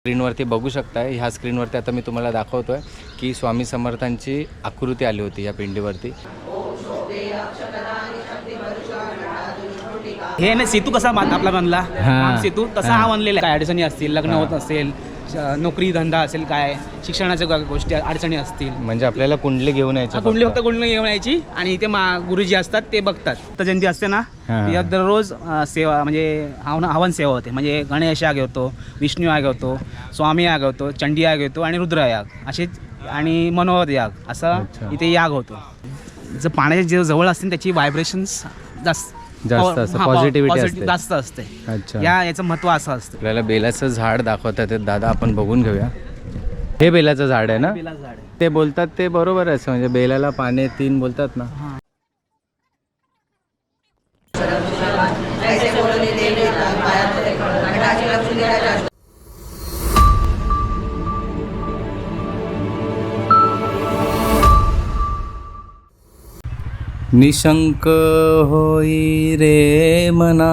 स्क्रीनवरती बघू शकताय ह्या स्क्रीनवरती आता मी तुम्हाला दाखवतोय की स्वामी समर्थांची आकृती आली होती या पिंडीवरती हे ना सेतू कसा बांध आपला बांधला हा. राम सेतू तसा हा. बांधलेला काय अडचणी असतील लग्न. होत असेल नोकरी धंदा असेल काय शिक्षणाच्या गोष्टी अडचणी असतील. म्हणजे आपल्याला कुंडली घेऊन यायची कुंडली फक्त. कुंडली घेऊन यायची आणि इथे मा गुरुजी असतात ते बघतात. तर जयंती असते ना. यात दररोज सेवा म्हणजे हवन हवन सेवा होते. म्हणजे गणेश याग होतो विष्णू याग होतो स्वामी याग होतो चंडी याग होतो आणि रुद्र याग असेच आणि मनोहर याग असा. इथे याग होतो. जर पाण्याच्या जे जवळ असतील त्याची व्हायब्रेशन्स जास्त जास्त असते, हा, positive असते. जास्त असते. अच्छा. या याचं महत्त्व असं असतं. आपल्याला बेलाचं झाड दाखवतात ते दादा आपण बघून घेऊया. हे बेलाचं झाड आहे ना? ते बोलतात ते बरोबर आहे असं म्हणजे बेलाला पाने तीन बोलतात ना. निशंक होई रे मना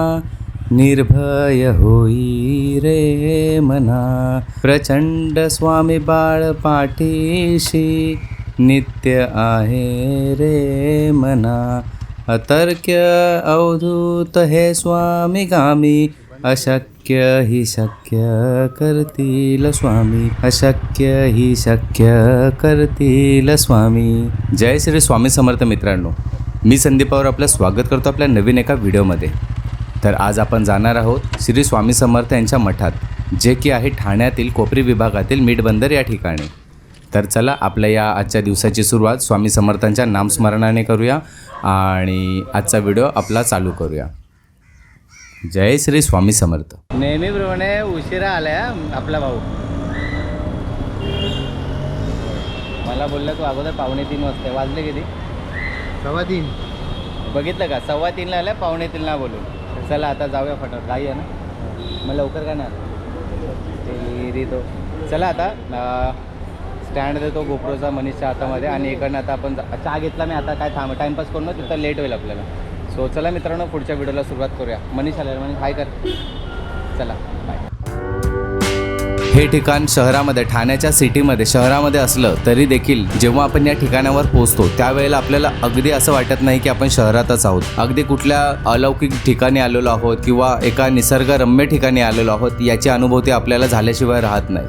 निर्भय होई रे मना। प्रचंड स्वामी बाळ पाठीशी नित्य आहे रे मना। अतर्क्य अवधूत हे स्वामी गामी अशक्य ही शक्य करतील स्वामी। अशक्य ही शक्य करतील स्वामी। जय श्री स्वामी समर्थ मित्रांनो। मी संदीपावर आपलं स्वागत करतो आपल्या नवीन एका व्हिडिओमध्ये. तर आज आपण जाणार आहोत श्री स्वामी समर्थ यांच्या मठात जे की आहे ठाण्यातील कोपरी विभागातील मीठबंदर या ठिकाणी. तर चला आपल्या या आजच्या दिवसाची सुरुवात स्वामी समर्थांच्या नामस्मरणाने करूया आणि आजचा व्हिडिओ आपला चालू करूया. जय श्री स्वामी समर्थ. नेहमीप्रमाणे उशिरा आलाय आपला भाऊ. मला बोलला तू अगोदर पावणे तीन वाजता वाजले किती? सव्वा तीन. बघितलं का? सव्वा तीनला आल्या पावणे तीनला बोलून. चला आता जाऊया फटाफट. काही आहे ना? मग लवकर का नाही ते तो चला आता स्टँड देतो गोप्रोचा मनीषच्या हातामध्ये आणि इकडनं आता आपण जा- चहा घेतला मी आता काय थांब टाईमपास करून ना तिथं लेट होईल आपल्याला. सो चला मित्रांनो पुढच्या व्हिडिओला सुरुवात करूया. मनीष आल्या मनीष हाय कर. चला. हे ठिकाण शहरामध्ये ठाण्याच्या सिटीमध्ये शहरामध्ये असलं तरी देखील जेव्हा आपण या ठिकाणावर पोहोचतो त्यावेळेला आपल्याला अगदी असं वाटत नाही की आपण शहरातच आहोत. अगदी कुठल्या अलौकिक ठिकाणी आलेलो आहोत किंवा एका निसर्गरम्य ठिकाणी आलेलो आहोत याची अनुभूती आपल्याला झाल्याशिवाय राहत नाही.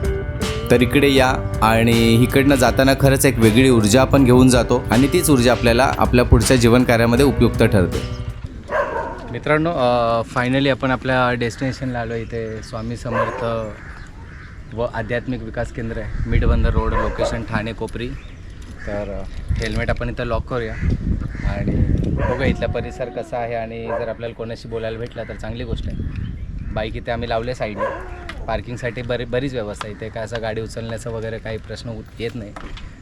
तर इकडे या आणि इकडनं जाताना खरंच एक वेगळी ऊर्जा आपण घेऊन जातो आणि तीच ऊर्जा आपल्याला आपल्या पुढच्या जीवन कार्यामध्ये उपयुक्त ठरते. मित्रांनो फायनली आपण आपल्या डेस्टिनेशनला आलो इथे. स्वामी समर्थ व आध्यात्मिक विकास केंद्र आहे. Midbandar road location Thane Kopri. तर हेल्मेट आपण इथं लॉक करूया. आणि बघा इथला परिसर कसा आहे आणि जर आपल्याला कोणाशी बोलायला भेटला तर चांगली गोष्ट आहे. बाईक इथे आम्ही लावले साईडने पार्किंगसाठी बरी बरीच व्यवस्था आहे. इथे काय असं गाडी उचलण्याचा वगैरे काही प्रश्न येत नाही.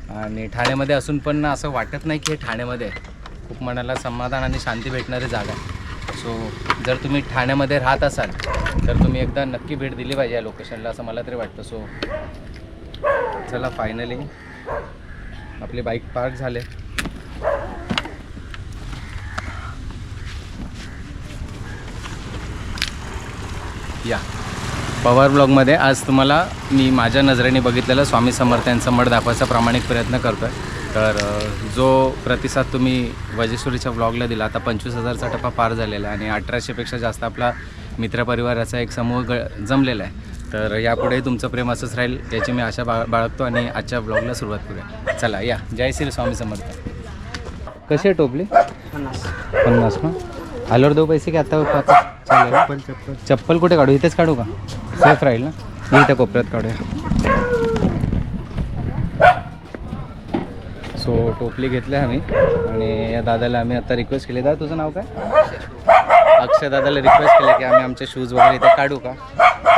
आणि ठाण्यामध्ये असून पण असं वाटत नाही की हे ठाण्यामध्ये आहे. खूप मनाला समाधान आणि शांती भेटणारी जागा आहे. सो जर तुम्ही ठाण्यामध्ये राहत असाल तर तुम्ही एकदा नक्की भेट दिली पाहिजे या लोकेशनला असं मला तरी वाटतं. सो चला फायनली आपली बाईक पार्क झाले. या. पवार ब्लॉगमध्ये आज तुम्हाला मी माझ्या नजरेने बघितलेलं स्वामी समर्थ यांचं मठ दाखवायचा प्रामाणिक प्रयत्न करतो आहे तर जो प्रतिसाद तुम्ही वजेश्वरीच्या ब्लॉगला दिला आता पंचवीस हजारचा टप्पा पार झालेला आहे आणि अठराशेपेक्षा जास्त आपला मित्रपरिवाराचा एक समूह ग जमलेला आहे. तर यापुढे तुमचं प्रेम असंच राहील याची मी आशा बा बाळगतो आणि आजच्या ब्लॉगला सुरुवात करूया. चला या. जय श्री स्वामी समर्थ. कशी आहे टोपली? पन्नास. ना? आल्यावर देऊ पैसे की आता पाच? चालेल. चप्पल कुठे काढू? इथेच काढू का? सेफ राहील ना? मी इथं कोपऱ्यात काढूया. सो टोपली घेतली आम्ही. आणि या दादाला आम्ही आता रिक्वेस्ट केली. दादा तुझं नाव काय? अक्षय दादाला रिक्वेस्ट केलं की आम्ही आमचे शूज वगैरे इथे काढू का?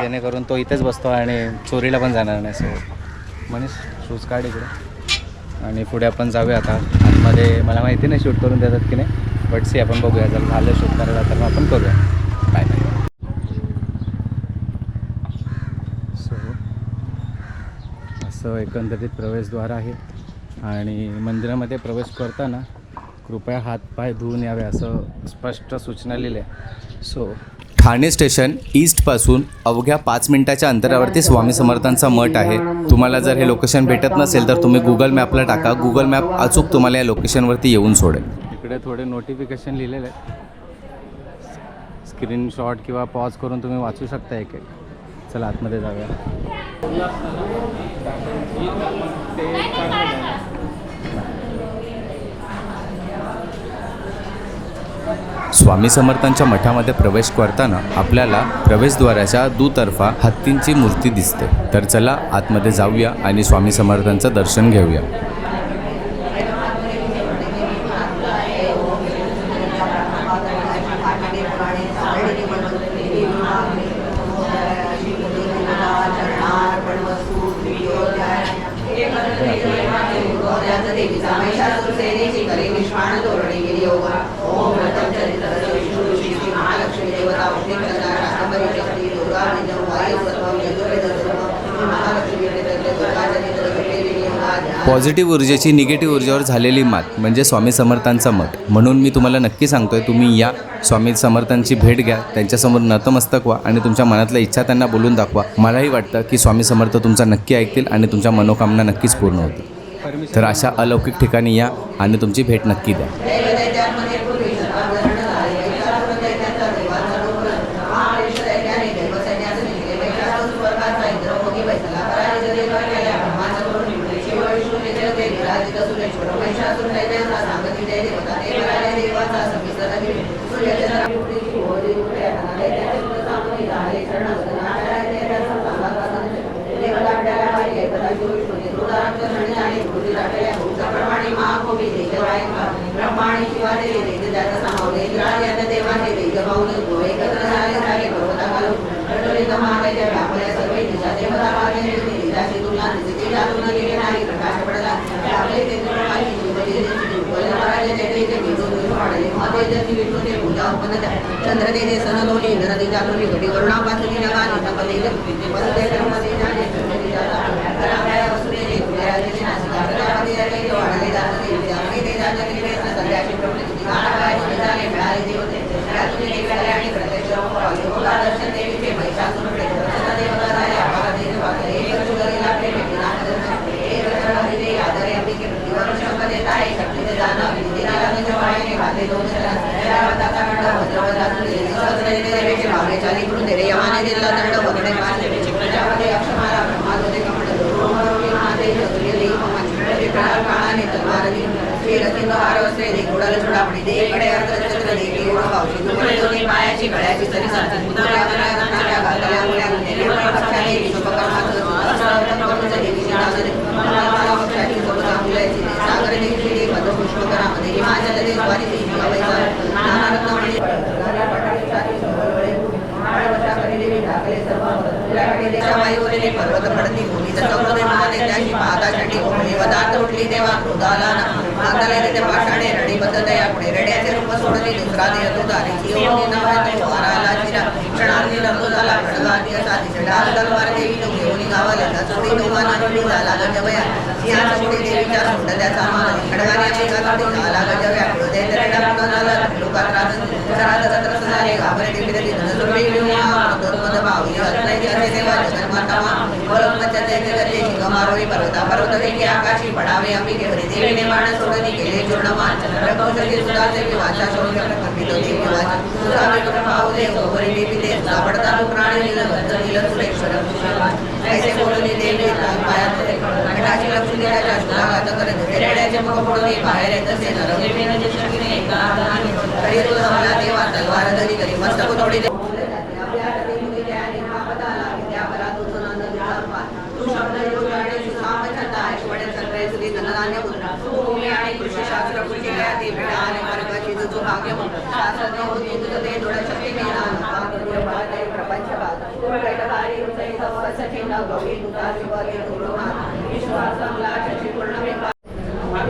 जेणेकरून तो इथेच बसतो आणि चोरीला पण जाणार नाही. सो मनीष शूज काढ इकडे. आणि पुढे आपण जाऊया आता. आतमध्ये मला माहिती नाही शूट करून देतात की नाही. बट सी आपण बघूया. जर झालं शूट करायला तर मग आपण करूया. बाय बाय सो असं एकंदरीत प्रवेशद्वार आहे. आणि मंदिरामध्ये प्रवेश करताना कृपया हात पाय धुवून यावे असं स्पष्ट सूचना लिहिल्या सो ठाणे स्टेशन ईस्टपासून अवघ्या पाच मिनिटाच्या अंतरावरती स्वामी समर्थांचा मठ आहे. तुम्हाला जर हे लोकेशन भेटत नसेल तर तुम्ही गुगल मॅपला टाका. गुगल मॅप अचूक तुम्हाला या लोकेशनवरती येऊन सोडेल. इकडे थोडे नोटिफिकेशन लिहिलेले आहेत. स्क्रीनशॉट किंवा पॉज करून तुम्ही वाचू शकता एक एक. चला आतमध्ये जाऊया. स्वामी समर्थांच्या मठामध्ये प्रवेश करताना आपल्याला प्रवेशद्वाराच्या दुतर्फा हत्तींची मूर्ती दिसते. तर चला आतमध्ये जाऊया आणि स्वामी समर्थांचं दर्शन घेऊया. पॉझिटिव्ह ऊर्जेची निगेटिव्ह ऊर्जेवर झालेली मात म्हणजे स्वामी समर्थांचा मठ म्हणून मी तुम्हाला नक्की सांगतोय तुम्ही या स्वामी समर्थांची भेट घ्या त्यांच्यासमोर नतमस्तक व्हा आणि तुमच्या मनातल्या इच्छा त्यांना बोलून दाखवा. मलाही वाटतं की स्वामी समर्थ तुमचा नक्की ऐकतील आणि तुमच्या मनोकामना नक्कीच पूर्ण होतील. तर अशा अलौकिक ठिकाणी या आणि तुमची भेट नक्की द्या. सनलोनी नरदी जातोनी घडी वरुणा पासनी नगा नितपले वसुदे कर्मदे जाने चंद्रदी जाता करामया वसुदे ने कुबेराजे ने नासिका करामदे जाने वाडले जाते विद्यामणी ते जाते ने संध्याची प्रभू गाणगाय जाने मिळाले देवते रात्री निघाले आणि प्रत्यक्ष योगा दर्शन देवीचे महिषासुर दर्शन देवता राय आम्हाला देव वागले एक जुगरीला प्रेम विनाश दर्शन एक रचना हरिदे आदरे अंबिके प्रतिवर शंक देत आहे शक्ती ते जाणं विधिला जवाने घातले दोन शरण रावताचा कंड भद्रवदा सहस्रने देवीचे भावने चाली करून दे रे यमाने दिला दंड वगडे पाच देवीचे प्रजापती अक्षमारा ब्रह्मादोदे कमंड रोमरोगी महादेव चतुर्य देव ममान काळ काळाने तलवारनी श्री रसिंद हार वस्त्रे दे गुडाल चुडामणी दे कडे अर्ध चंद्र दे की ओळ पावशी दुबळे दोन्ही पायाची गळ्याची सरी सारखी मुदळ्या गळ्या रत्नाच्या घातल्या मुल्या निर्मळ पक्षाने विश्वकर्माचं असं करून देवीची नाव दे मला पक्षाची सोबत मुलाची सागर देवीची दे मध पुष्पकरामध्ये हिमाचल वायूवरील पर्वत पडती भूमी चौरदे महादे त्याची पादासाठी ओमली वदात उठली देवा क्रोधाला नांदले तेथे पाषाणे रडी रेड्याचे रूप सोडली दुसरा दे तुझारी जीवनी नव्हे वाराला चिरा क्षणार्धी लंबू झाला खडगाती असा दिसडाल तलवार देवी तो घेऊन गावाला चोरी दोघांना निवडी झाला गजवया सिंहाच्या पुढे देवीच्या सोंडल्याचा माल खडगाने एका झाला गजवया क्रोधे दरेडा पुढं झाला लोकात राज सरात सत्र झाले घाबरे देवी देवी धनसुरवी विळूया दोर्मद भावी असले असे देवा जगन्माता वरमच्या जय गते शिगमारोही पर्वता पर्वत देखी आकाशी पडावे अंबिके हरी देवीने बाण सोडणी केले चूर्णमान चंद्रकौशल्य सुधाचे विवाचा शौर्य प्रकंपित देवी वाचा सुधा विक्रम भाऊ देव गोवरी देवी देव सापडता तू प्राणी नील गंध नील सुरेश्वर ऐसे बोलणी देवी पायात घटाची लक्ष्मी देवाच्या सुधाघात करत रेड्याचे मुख फोडून बाहेर येत असे नरदेवीने जशकीने एका हरी तो जमला देवा तलवार धरी करी मस्तक तोडी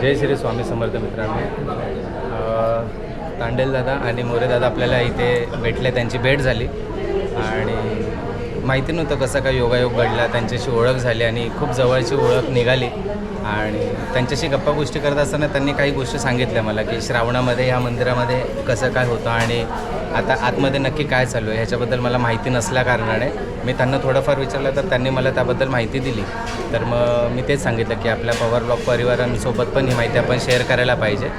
जय श्री स्वामी समर्थ मित्रांनो. तांडेल दादा आणि मोरे दादा आपल्याला इथे भेटले त्यांची भेट झाली. आणि माहिती नव्हतं कसं काय योगायोग घडला त्यांच्याशी ओळख झाली आणि खूप जवळची ओळख निघाली. आणि त्यांच्याशी गप्पा गोष्टी करत असताना त्यांनी काही गोष्टी सांगितल्या मला की श्रावणामध्ये ह्या मंदिरामध्ये कसं काय होतं आणि आता आतमध्ये नक्की काय चालू आहे ह्याच्याबद्दल मला माहिती नसल्या कारणाने मी त्यांना थोडंफार विचारलं तर त्यांनी मला त्याबद्दल माहिती दिली. तर मग मी तेच सांगितलं की आपल्या पॉवर ब्लॉक परिवारांसोबत पण ही माहिती आपण शेअर करायला पाहिजे.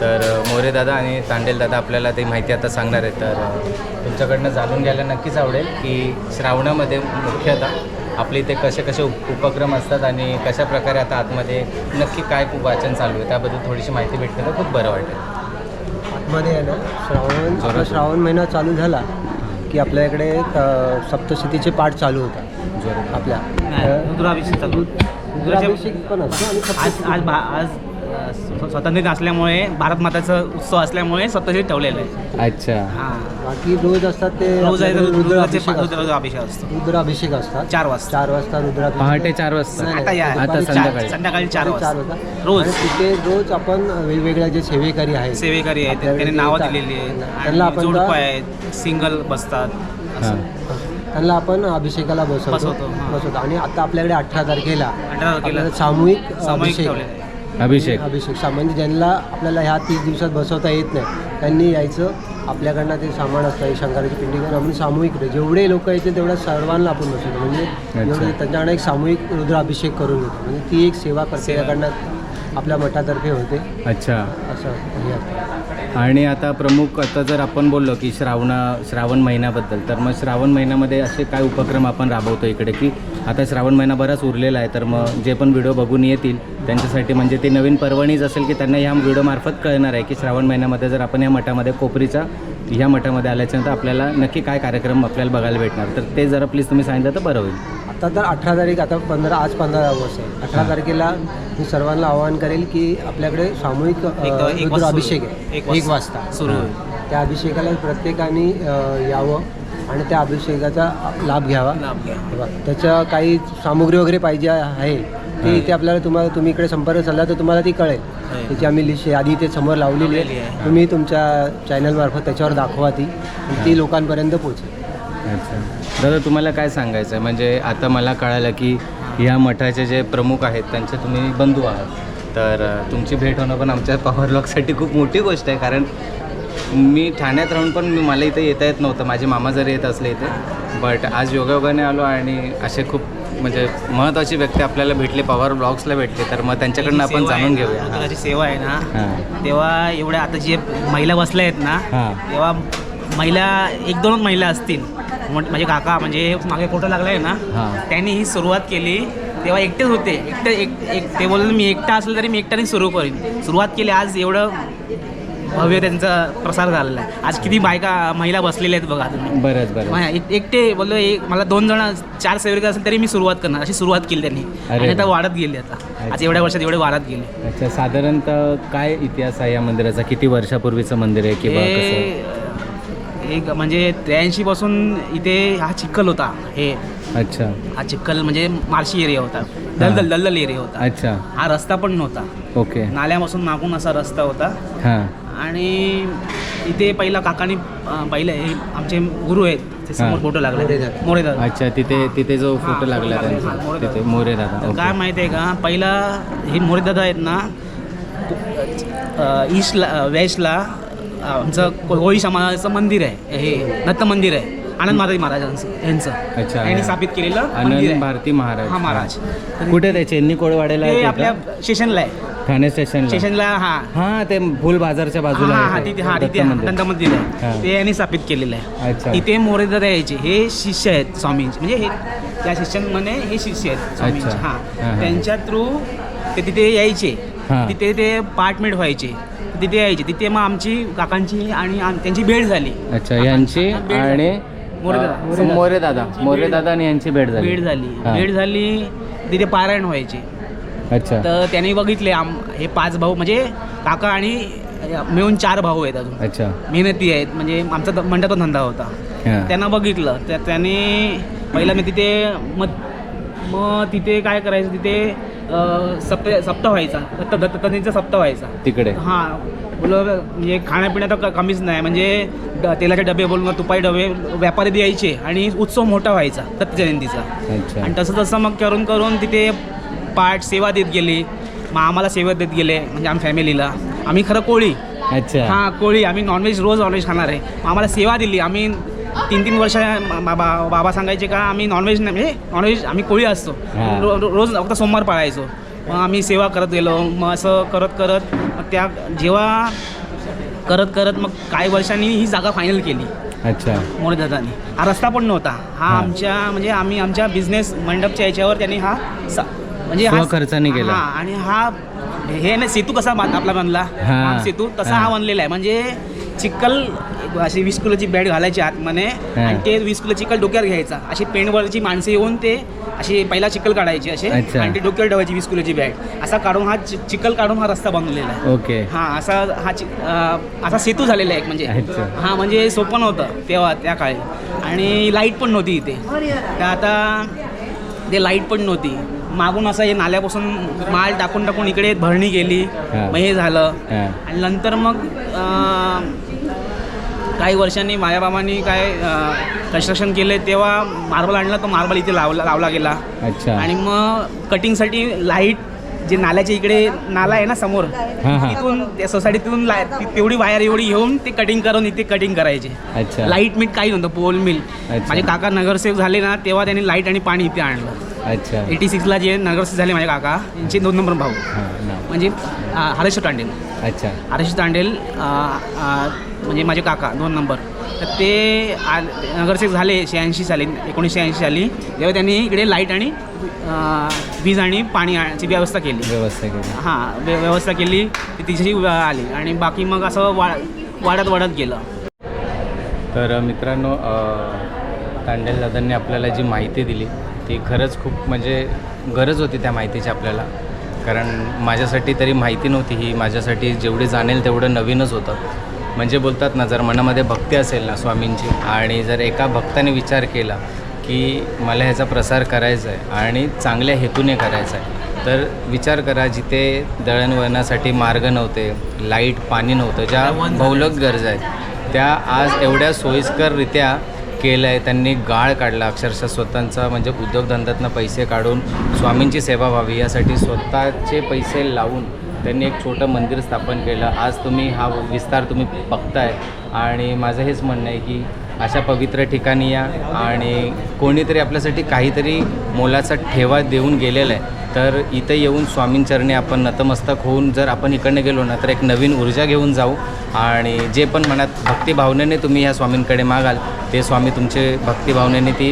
तर मोरे दादा आणि तांडेल दादा आपल्याला ती माहिती आता सांगणार आहे तर तुमच्याकडनं जाणून घ्यायला नक्कीच आवडेल की श्रावणामध्ये मुख्यतः आपले इथे कसे कसे उप उपक्रम असतात आणि कशा प्रकारे आता आतमध्ये नक्की काय वाचन चालू आहे त्याबद्दल थोडीशी माहिती भेटली तर खूप बरं वाटेल. आतमध्ये आहे ना श्रावण आपला श्रावण महिना चालू झाला की आपल्या इकडे सप्तशतीचे पाठ चालू होतात. आपल्या रुद्राभिषेक चालू. रुद्राभिषेक पण असतो आणि आज आज भा आज अ, स्व- स्वातंत्र्य दिन असल्यामुळे भारत माताचा उत्सव असल्यामुळे सप्तशती ठेवलेलं आहे. अच्छा. हां. बाकी रोज असतात ते रोज आहे आपल्याकडे रुद्राचे रुद्राभिषेक रुद्र- असतो. रुद्राभिषेक असतो. रुद्राभिषेक असतात. चार वाजता. चार वाजता रुद्राभिषेक. पहाटे चार वाजता. नाही, आता या. नाही, आता दुपारी चार- संध्याकाळी. संध्याकाळी चार चार वाजता. वाजता. रोज. आणि तिथे रोज आपण वेगवेगळ्या जे सेवेकरी आहेत सेवेकरी आहेत आपल्याकडे त्यांनी नावं येतात. दिलेली आहेत. त्यांना आणि आपण जोडपं आहेत सिंगल बसतात. हां. त्यांना आपण अभिषेकाला बसवतो. बसवतो, हां. बसवतो. आणि आता आपल्याकडे अठरा तारखेला अठरा तारखेला आपल्याला सामूहिक सामूहिक अभिषेक. ठेवलेलं आहे. अभिषेक. अभिषेक म्हणजे ज्यांना आपल्याला ह्या तीस दिवसात बसवता येत नाही त्यांनी यायचं. आपल्याकडनं ते सामान असतं शंकराची पिंडी करून आपण सामूहिक जेवढे लोक येतील तेवढ्या सर्वांना आपण बसवतो. म्हणजे जेवढे त्यांच्याकडे एक सामूहिक रुद्राभिषेक करून घेतो. म्हणजे ती एक सेवा प्रत्येकाकडनं आपल्या मठातर्फे होते. अच्छा. असं. आणि आता प्रमुख आता जर आपण बोललो की श्रावणा श्रावण महिन्याबद्दल तर मग श्रावण महिन्यामध्ये असे काय उपक्रम आपण राबवतो इकडे? की आता श्रावण महिना बराच उरलेला आहे तर मग जे पण व्हिडिओ बघून येतील त्यांच्यासाठी म्हणजे ते नवीन पर्वणीच असेल की त्यांना ह्या व्हिडिओमार्फत कळणार आहे की श्रावण महिन्यामध्ये जर आपण या मठामध्ये कोपरीचा ह्या मठामध्ये आल्याच्यानंतर आपल्याला नक्की काय कार्यक्रम आपल्याला बघायला भेटणार. तर ते जरा प्लीज तुम्ही सांगितलं तर बरं होईल. आता तर अठरा तारीख आता पंधरा आज पंधरा ऑगस्ट आहे. अठरा तारखेला मी सर्वांना आवाहन करेल की आपल्याकडे सामूहिक अ, एक- एक वाजता रुद्राभिषेक सुरू. आहे एक वाजता. सुरू होईल. त्या अभिषेकाला प्रत्येकाने यावं. आणि त्या अभिषेकाचा लाभ घ्यावा. त्याच्या काही सामुग्री वगैरे पाहिजे आहे ते इथे आपल्याला तुम्हाला तुम्ही इकडे संपर्क साधला तर तुम्हाला ती कळेल. त्याची आम्ही लिस्ट आधी ते समोर लावलेली आहे. तुम्ही तुमच्या चॅनलमार्फत त्याच्यावर दाखवा ती ती लोकांपर्यंत अच्छा. दादा तुम्हाला काय सांगायचं आहे? म्हणजे आता मला कळालं की ह्या मठाचे जे प्रमुख आहेत त्यांचे तुम्ही बंधू आहात. तर तुमची भेट होणं पण आमच्या पॉवर लॉकसाठी खूप मोठी गोष्ट आहे कारण मी ठाण्यात राहून पण मी मला इथे येता येत नव्हतं. माझे मामा जरी येत असले इथे. बट आज योगायोगाने आलो आणि असे खूप म्हणजे महत्त्वाची व्यक्ती आपल्याला भेटले. पॉवर ब्लॉग्सला भेटले. तर मग त्यांच्याकडनं आपण जाणून घेऊया. रुद्राची सेवा आहे ना. तेव्हा एवढ्या आता जे महिला बसल्या आहेत ना तेव्हा महिला एक दोनच महिला असतील. माझे काका म्हणजे मागे फोटो लागला आहे ना त्यांनी ही सुरुवात केली. तेव्हा एकटेच होते. एकटे एक एक ते बोलले मी एकटा असलं तरी मी एकट्याने सुरू करीन. सुरुवात केली. आज एवढं भव्य त्यांचा प्रसार झालेला आहे. आज किती बायका महिला बसलेल्या आहेत बघा तुम्ही. बरंच बरं एक- एकटे बोललो एक मला दोन जण चार सेविका असेल तरी मी सुरुवात करणार. अशी सुरुवात केली त्यांनी. अरे आणि आता वा. वाढत गेली आता. आज एवढ्या वर्षात एवढे वाढत गेले. अच्छा साधारणतः काय इतिहास आहे या मंदिराचा? किती वर्षापूर्वीचं मंदिर आहे किंवा कसं? हे एक म्हणजे त्र्याऐंशी पासून इथे हा चिखल होता. हे. अच्छा. हा चिखल म्हणजे मार्शी एरिया होता. दलदल दलदल एरिया होता. अच्छा. हा रस्ता पण नव्हता. ओके. नाल्यापासून मागून असा रस्ता होता. हां. आणि इथे पहिला काकानी पहिले हे आमचे गुरु आहेत ते समोर. फोटो लागले. मोरेदादा. मोरेदादा. अच्छा तिथे तिथे जो फोटो लागला. त्यांचा. मोरे तिथे दादा. मोरे दादा. काय माहिती आहे का? पहिला हे मोरेदादा आहेत ना ईस्टला वेस्टला आमचं कोळी समाजाचं मंदिर आहे. हे दत्त मंदिर आहे. आनंद महाराज महाराजांचं यांचं. अच्छा. यांनी स्थापित केलेलं मंदिर आनंद भारती महाराज. हा महाराज. कुठे ते? चेन्नी कोळवाड्याला आपल्या? स्टेशनला आहे. ठाणे स्टेशनला स्टेशनला हा. हा ते फुल बाजारच्या बाजूला हा आहे ते. तिथे हा दत्त तिथे मंदिर. हा. आहे. ते यांनी स्थापित केलेलं आहे. अच्छा. तिथे मोरेदादा यायचे. हे शिष्य आहेत स्वामींचे. म्हणजे हे त्या शिष्यांमध्ये हे शिष्य आहेत स्वामींचे. अच्छा. हां. हां, हां. त्यांच्या थ्रू ते तिथे यायचे. हां. तिथे ते पार्टमेट व्हायचे. तिथे यायचे. तिथे मग आमची काकांची आणि आम- त्यांची भेट झाली. अच्छा यांची भेट झाली. आणि मोरेदादा. अं, मोरे दादा मोरे दादा आणि यांची भेट झाली. भेट झाली. हां. भेट झाली. तिथे पारायण व्हायचे. अच्छा. तर त्यांनी बघितले आम हे पाच भाऊ म्हणजे काका आणि मिळून चार भाऊ आहेत अजून. अच्छा. मेहनती आहेत म्हणजे आमचा ध- धंदा होता. हां. त्यांना बघितलं त्या त्याने पहिला मी तिथे मग मग तिथे काय करायचं तिथे अं, सप्त सप्ताह व्हायचा. दत्त दत्त दत्तांचा सप्ताह व्हायचा. तिकडे? हां. बोल म्हणजे खाण्यापिण्यात तर क- कमीच नाही म्हणजे ड- तेलाचे डबे बोलून तुपाई डबे व्यापारी द्यायचे आणि उत्सव मोठा व्हायचा दत्त जयंतीचा. अच्छा. आणि तसं तसं मग करून करून तिथे पाठ सेवा देत गेली. मग आम्हाला सेवा देत गेले म्हणजे आम्ही फॅमिलीला आम्ही खरं कोळी. अच्छा. हां कोळी. आम्ही नॉनव्हेज रोज नॉनव्हेज खाणार आहे. मग आम्हाला सेवा दिली. आम्ही तीन तीन वर्ष बाबा बाबा सांगायचे का आम्ही नॉनव्हेज नाही म्हणजे नॉनव्हेज आम्ही कोळी असतो. हां. रो- रो- रोज फक्त सोमवार पाळायचो. मग आम्ही सेवा करत गेलो. मग असं करत करत मग त्या जेव्हा करत करत मग काही वर्षांनी ही जागा फायनल केली. अच्छा. मोरे दादानी हा रस्ता पण नव्हता. हा हां. आमच्या म्हणजे आम्ही आमच्या बिझनेस मंडपच्या याच्यावर त्यांनी हा सा- म्हणजे हा स्वखर्चाने केला. आणि हा हे ना सेतू कसा आपला बनला. हा सेतू तसा हां. बनलेला आहे म्हणजे चिखल अशी वीस किलोची बॅट घालायची आतमध्ये. आणि ते वीस किलो चिखल डोक्यावर घ्यायचा अशी पेंटवरची माणसं येऊन ते अशी पहिला चिखल काढायची असे. आणि ते डोक्यावर ठेवायची वीस किलोची बॅट असा काढून हा चिखल काढून हा रस्ता बनवलेला आहे ओके हा असा हा असा सेतू झालेला आहे एक म्हणजे. हा म्हणजे सोपं नव्हतं तेव्हा त्या काळी आणि लाइट पण नव्हती इथे तर आता ते लाइट पण नव्हती मागून असं हे नाल्यापासून माल टाकून टाकून इकडे भरणी गेली हा. मग हे झालं. आणि नंतर मग काही वर्षांनी माझ्या बाबांनी काय कन्स्ट्रक्शन केले तेव्हा मार्बल आणलं तर मार्बल इथे लावला लावला गेला. अच्छा. आणि मग कटिंगसाठी लाइट जे नाल्याच्या इकडे नाला आहे ना समोर हां हां. तिथून त्या सोसायटीतून ला- ती- तेवढी वायर एवढी घेऊन ते कटिंग करून इथे कटिंग करायचे. अच्छा. लाइट मीट काही नव्हतं पोल मिल अच्छा. माझे काका नगरसेवक झाले ना तेव्हा त्यांनी लाइट आणि पाणी इथे आणलं. अच्छा. एटी सिक्सला जे नगरसेवक झाले माझे काका यांचे दोन नंबर भाऊ. हां म्हणजे आ, हरेश तांडेल. अच्छा. हरेश तांडेल आ, आ, म्हणजे माझे काका दोन नंबर तर ते आ- नगरसेवक झाले शहाऐंशी साली एकोणीसशे ऐंशी साली. तेव्हा त्यांनी इकडे लाइट आणि वीज आणि पाणी आणायची व्यवस्था केली. व्यवस्था केली. हां व्य व्यवस्था केली ती तिची आली. आणि बाकी मग असं वा वाढत वाढत गेलं. तर मित्रांनो अ, तांडेल दादांनी आपल्याला जी माहिती दिली ती खरंच खूप म्हणजे गरज होती त्या माहितीची आपल्याला. कारण माझ्यासाठी तरी माहिती नव्हती ही माझ्यासाठी जेवढी जाणेल तेवढं नवीनच होतं. म्हणजे बोलतात ना जर मनामध्ये भक्ती असेल ना स्वामींची आणि जर एका भक्ताने विचार केला की मला ह्याचा प्रसार करायचा आहे आणि चांगल्या हेतूने करायचा आहे तर विचार करा जिथे दळणवळणासाठी मार्ग नव्हते लाइट पाणी नव्हतं ज्या भौलक गरजा आहेत त्या आज एवढ्या सोयीस्कररित्या केलं आहे त्यांनी गाळ काढला अक्षरशः स्वतःचा म्हणजे उद्योगधंद्यातनं पैसे काढून स्वामींची सेवा व्हावी यासाठी स्वतःचे पैसे लावून त्यांनी एक छोटं मंदिर स्थापन केलं. आज तुम्ही हा विस्तार तुम्ही बघताय आणि माझं हेच म्हणणं आहे की अशा पवित्र ठिकाणी या आणि कोणीतरी आपल्यासाठी काहीतरी मोलाचा ठेवा देऊन गेलेला आहे. तर इथं येऊन स्वामींचरणी आपण नतमस्तक होऊन जर आपण इकडनं गेलो ना तर एक नवीन ऊर्जा घेऊन जाऊ आणि जे पण मनात भक्तिभावनेने तुम्ही ह्या स्वामींकडे मागाल ते स्वामी तुमचे भक्तिभावनेने ती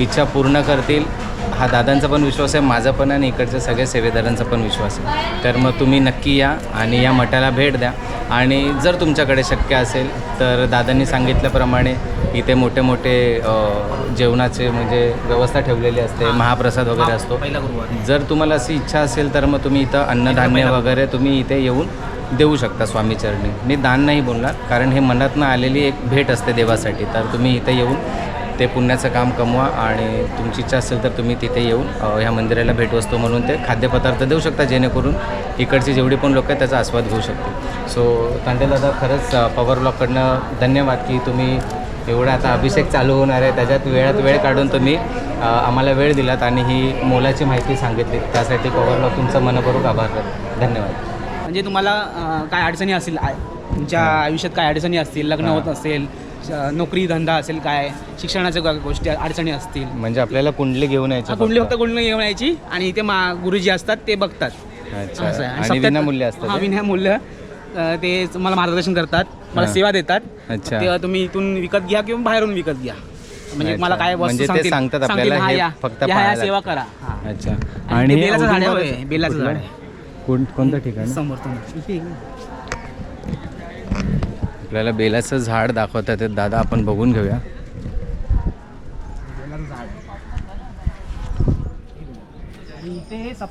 इच्छा पूर्ण करतील. हा दादांचा पण विश्वास आहे माझा पण आणि इकडच्या सगळ्या सेवेदारांचा पण विश्वास आहे. तर मग तुम्ही नक्की या आणि या मठाला भेट द्या. आणि जर तुमच्याकडे शक्य असेल तर दादांनी सांगितल्याप्रमाणे इथे मोठे मोठे जेवणाचे म्हणजे व्यवस्था ठेवलेली असते महाप्रसाद वगैरे असतो. जर तुम्हाला अशी इच्छा असेल तर मग तुम्ही इथं अन्नधान्य वगैरे तुम्ही इथे येऊन देऊ शकता स्वामीचरणी मी दान नाही बोलणार कारण हे मनातनं आलेली एक भेट असते देवासाठी. तर तुम्ही इथे येऊन ते पुण्याचं काम कमवा आणि तुमची इच्छा असेल तर तुम्ही तिथे येऊन ह्या मंदिराला भेटवस्तू म्हणून ते खाद्यपदार्थ देऊ शकता जेणेकरून इकडची जेवढी पण लोक आहेत त्याचा आस्वाद घेऊ शकतील. सो दादा खरंच पॉवर ब्लॉककडनं धन्यवाद की तुम्ही एवढा आता अभिषेक चालू होणार आहे. त्याच्यात वेळात वेळ काढून तुम्ही आम्हाला वेळ दिलात आणि ही मोलाची माहिती सांगितली त्यासाठी पॉवर तुमचं मनपूर्वक आभार. करतो धन्यवाद. म्हणजे तुम्हाला काय अडचणी असतील? तुमच्या आयुष्यात काय अडचणी असतील? लग्न. होत असेल नोकरी धंदा असेल काय शिक्षणाच्या गोष्टी अडचणी असतील म्हणजे आपल्याला कुंडली घेऊन यायची कुंडली फक्त. कुंडली घेऊन यायची आणि इथे मा गुरुजी असतात ते बघतात विनामूल्य असतं हा ते? विनामूल्य ते मला मार्गदर्शन करतात मला. सेवा देतात अच्छा. तेव्हा तुम्ही इथून विकत घ्या किंवा बाहेरून विकत घ्या म्हणजे. मला काय वस्तू म्हणजे ते सांगतात आपल्याला फक्त सेवा. करा. अच्छा आणि बेलाचं झाड आहे बेलाचं? झाड कोणतं ठिकाण समोर तुम्ही आपल्याला बेलाचं झाड दाखवतात ते दादा आपण बघून घेऊया.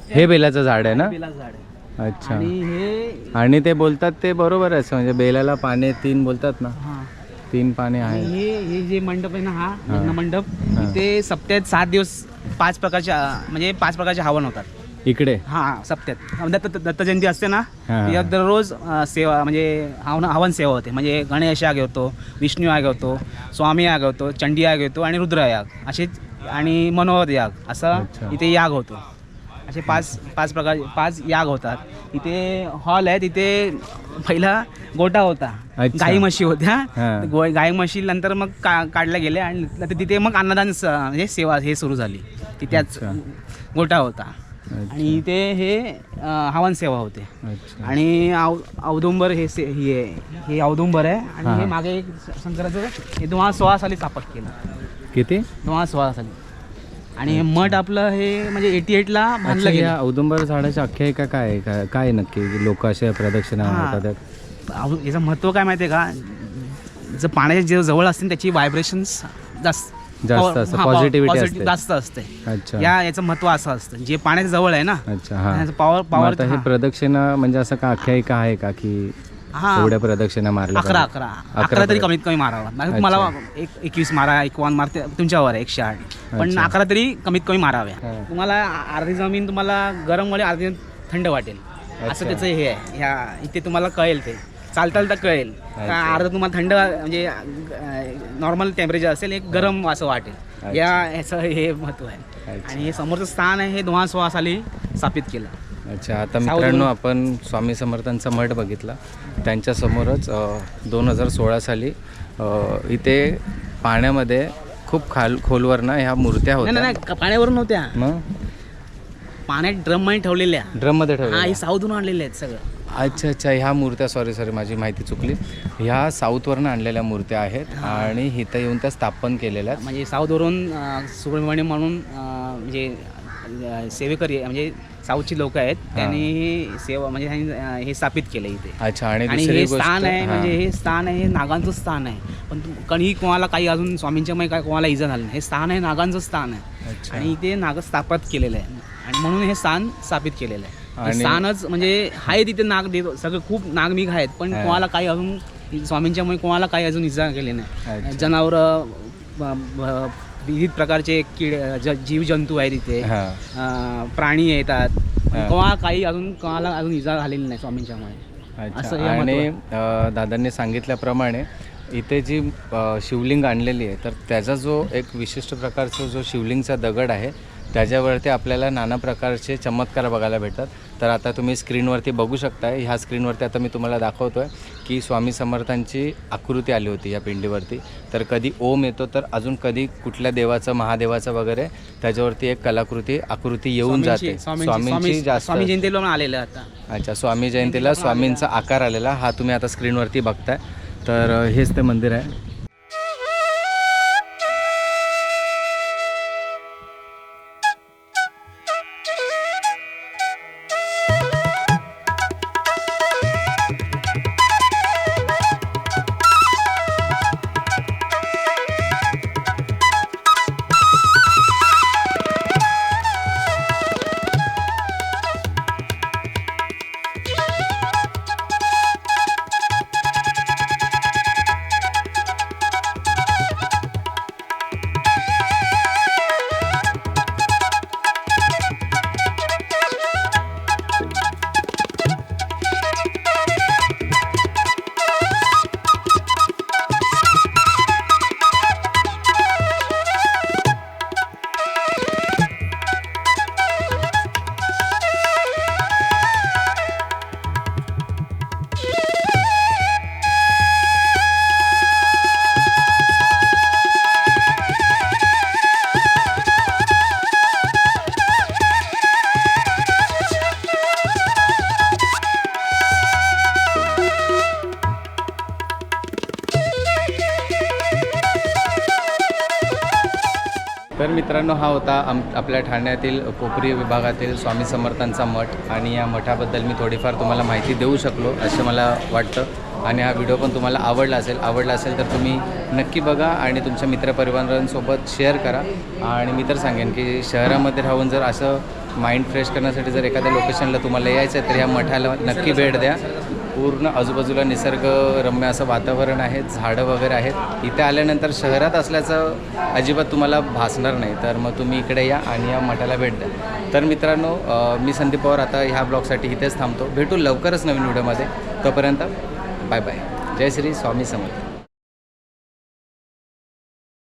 हे बेलाचं झाड आहे ना? आहे अच्छा. आणि हे आणि ते बोलतात ते बरोबर आहे. म्हणजे बेलाला पाने तीन बोलतात ना? हा. तीन पाने आहेत. हे हे जे मंडप आहे ना हा. लग्न मंडप. इथे सप्त्यात सात दिवस पाच प्रकारचे म्हणजे पाच प्रकारचे हवन होतात. इकडे हा सप्त्यात दत्त दत्त- जयंती असते ना हा. त्याच्यात दररोज अं, सेवा म्हणजे हवन हवन सेवा होते म्हणजे गणेश याग होतो विष्णू याग होतो स्वामी याग होतो चंडी याग होतो आणि रुद्र याग असेच आणि मनोहर याग असा अच्छा. इथे याग होतो असे पाच पाच प्रकार पाच याग होतात इथे हॉल आहे तिथे पहिला गोटा होता अच्छा. गाई म्हशी होत्या हां. गो- गाई म्हशी नंतर मग का काढल्या गेल्या आणि नंतर तिथे मग अन्नदान स- म्हणजे सेवा हे सुरू झाली तिथेच अच्छा. गोटा होता. आणि इथे हे हवन सेवा होते. आणि औदुंबर हे से हे. हे औदुंबर आहे. आणि हां. मागे एक शंकराचं हे दोन हजार सोळा साली स्थापन केलं. किती? दोन हजार सोळा साली आणि हे मठ आपलं हे म्हणजे एटी एटला बांधलं गेलं. या औदुंबर झाडाची आख्यायिका काय आहे? काय काय नक्की? लोक असे प्रदक्षिणा हां. याचं महत्त्व काय माहिती आहे का? जर पाण्याच्या जे जवळ असतील त्याची व्हायब्रेशन्स जास्त. जास्त असतं, असते. जास्त असते. अच्छा. या याचं महत्त्व असं असतं. जे पाण्याच्या जवळ आहे ना अच्छा हा. पॉवर मग पॉवर आता हे प्रदक्षिणा म्हणजे असं का आख्यायिका आहे का की हां. एवढ्या प्रदक्षिणा मारल्या अकरा पाहिजे? अकरा. अकरा तरी. कमीत कमी मारावा. नाही तुम्हाला एक एकवीस मारा एकवान मारते तुमच्यावर आहे एकशे आठ. पण. अकरा तरी कमीत कमी माराव्या. हां. तुम्हाला अर्धी जमीन तुम्हाला गरममध्ये अर्धी थंड वाटेल. असं त्याचं हे आहे. ह्या इथे तुम्हाला कळेल ते. चालता चालता कळेल. अर्ध तुम्हाला थंड म्हणजे नॉर्मल टेम्परेचर असेल एक गरम असं वाटेल. या ह्याचं हे महत्त्व आहे. आणि हे समोरचं स्थान आहे हे हजार सोळा साली स्थापित केलं. अच्छा आता मित्रांनो आपण स्वामी समर्थांचा मठ बघितला. त्यांच्यासमोरच दोन हजार सोळा साली इथे पाण्यामध्ये खूप खाल खोलवर ना ह्या मूर्त्या होत्या. नाही, पाण्यावरून नव्हत्या. मग? पाण्यात ड्रममध्ये ठेवलेल्या. ड्रममध्ये ठेवल्या साऊथून आणलेले आहेत सगळं. अच्छा अच्छा. ह्या मूर्त्या सॉरी सॉरी माझी माहिती चुकली. ह्या साऊथवरनं आणलेल्या मूर्त्या आहेत आणि इथं येऊन त्या स्थापन केलेल्या आहेत. म्हणजे साऊथवरून अं, सुब्रह्मण्य म्हणून म्हणजे सेवेकरी म्हणजे साऊथची लोक आहेत त्यांनी हे सेवा म्हणजे हे स्थापित केलं इथे. अच्छा आणि हे स्थान आहे. म्हणजे हे स्थान आहे हे नागांचं स्थान आहे. पण कणीही कोणाला काही अजून स्वामींच्या मध्ये काय कोणाला इजा झाली नाही. हे स्थान आहे नागांचं स्थान आहे. आणि इथे नाग स्थापित केलेलं आहे. आणि म्हणून हे स्थान स्थापित केलेलं आहे. स्थानच म्हणजे आहे तिथे नाग देतो सगळं खूप नागमिक आहेत पण. कोणाला काही अजून स्वामींच्या मुळे कोणाला काही अजून इजा केली. नाही. जनावरं विविध प्रकारचे किड ज जीवजंतू आहेत तिथे प्राणी येतात. कोणा काही अजून कोणाला अजून इजा झालेली नाही स्वामींच्यामुळे. असं आणि दादांनी सांगितल्याप्रमाणे इथे जी शिवलिंग आणलेली आहे तर त्याचा जो एक विशिष्ट प्रकारचा जो शिवलिंगचा दगड आहे त्याच्यावरती आपल्याला नाना प्रकारचे चमत्कार बघायला भेटतात. तर आता तुम्ही स्क्रीनवरती बघू शकताय. ह्या स्क्रीनवरती आता मी तुम्हाला दाखवतो आहे की स्वामी समर्थांची आकृती आली होती या पिंडीवरती. तर कधी ओम येतो तर अजून कधी कुठल्या देवाचं महादेवाचं वगैरे त्याच्यावरती एक कलाकृती आकृती येऊन जाते. स्वामींची स्वामी जास्त स्वामी जयंतीला आलेलं आता. अच्छा स्वामी जयंतीला स्वामींचा आकार आलेला. हा तुम्ही आता स्क्रीनवरती बघताय. तर हेच ते मंदिर आहे. तर मित्रांनो हा होता आम आपल्या ठाण्यातील कोपरी विभागातील स्वामी समर्थांचा मठ आणि या मठाबद्दल मी थोडीफार तुम्हाला माहिती देऊ शकलो असं मला वाटतं आणि हा व्हिडिओ पण तुम्हाला आवडला असेल आवडला असेल तर तुम्ही नक्की बघा आणि तुमच्या मित्रपरिवारांसोबत शेअर करा. आणि मी तर सांगेन की शहरामध्ये राहून जर असं माइंड फ्रेश करण्यासाठी जर एखाद्या लोकेशनला तुम्हाला यायचं आहे तर ह्या मठाला नक्की भेट द्या. पूर्ण आजूबाजूला निसर्गरम्य असं वातावरण आहे झाडं वगैरे आहेत. इथे आल्यानंतर शहरात असल्याचं अजिबात तुम्हाला भासणार नाही. तर मग तुम्ही इकडे या आणि या मठाला भेट द्या. तर मित्रांनो मी संदीप पवार आता ह्या ब्लॉगसाठी इथेच थांबतो. भेटू लवकरच नवीन व्हिडिओमध्ये. तोपर्यंत बाय बाय. जय श्री स्वामी समर्थ.